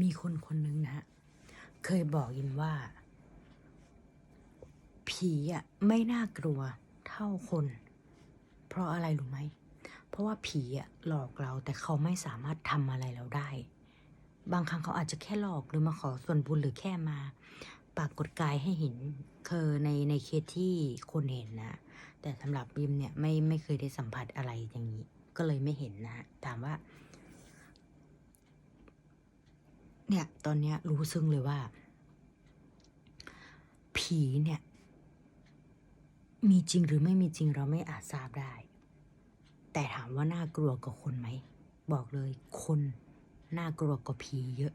มีคนคนหนึ่งนะฮะเคยบอกยิมว่า ผีอะไม่น่ากลัวเท่าคน เพราะอะไรรู้ไหม เพราะว่าผีอะหลอกเราแต่เขาไม่สามารถทำอะไรเราได้ บางครั้งเขาอาจจะแค่หลอกหรือมาขอส่วนบุญหรือแค่มาปรากฏกายให้เห็นคือในในเคสที่คนเห็นนะ แต่สำหรับบิมเนี่ยไม่ไม่เคยได้สัมผัสอะไรอย่างนี้ ก็เลยไม่เห็นนะถามว่า เนี่ย ตอนเนี้ยรู้ซึ้งเลยว่า ผีเนี่ย มีจริงหรือไม่มีจริงเราไม่อาจทราบได้ แต่ถามว่าน่ากลัวกว่าคนไหม บอกเลยคนน่ากลัวกว่าผีเยอะ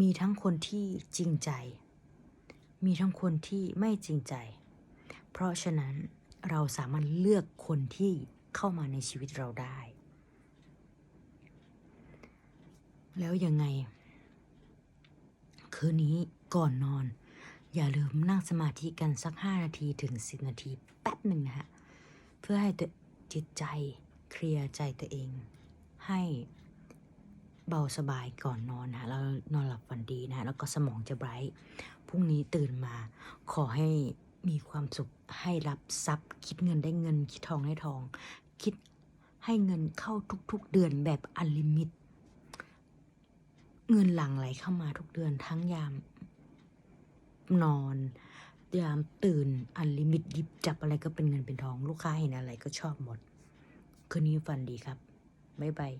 มีทั้งคนที่จริงใจ มีทั้งคนที่ไม่จริงใจ เพราะฉะนั้นเราสามารถเลือกคนที่เข้ามาในชีวิตเราได้ แล้วยังไง คืนนี้ก่อนนอน อย่าลืมนั่งสมาธิกันสัก5นาทีถึง10นาทีแป๊บหนึ่งนะฮะ เพื่อให้จิตใจเคลียร์ใจตัวเอง ให้เบาสบายก่อนนอนนะแล้วนอนหลับฝันดีนะแล้วก็สมองจะไบรท์พรุ่งนี้ตื่นมา ขอให้มีความสุขให้รับทรัพย์ คิดเงินได้เงิน คิดทองได้ทอง คิดให้เงินเข้าทุกๆเดือนแบบอลิมิต เงินหลั่งไหลเข้ามาทุกเดือนทั้งยาม นอนยามตื่นอันลิมิตยิบจับอะไรก็เป็นเงินเป็นทอง ลูกค้าเห็นอะไรก็ชอบหมด คืนนี้ฝันดีครับ บ๊ายบาย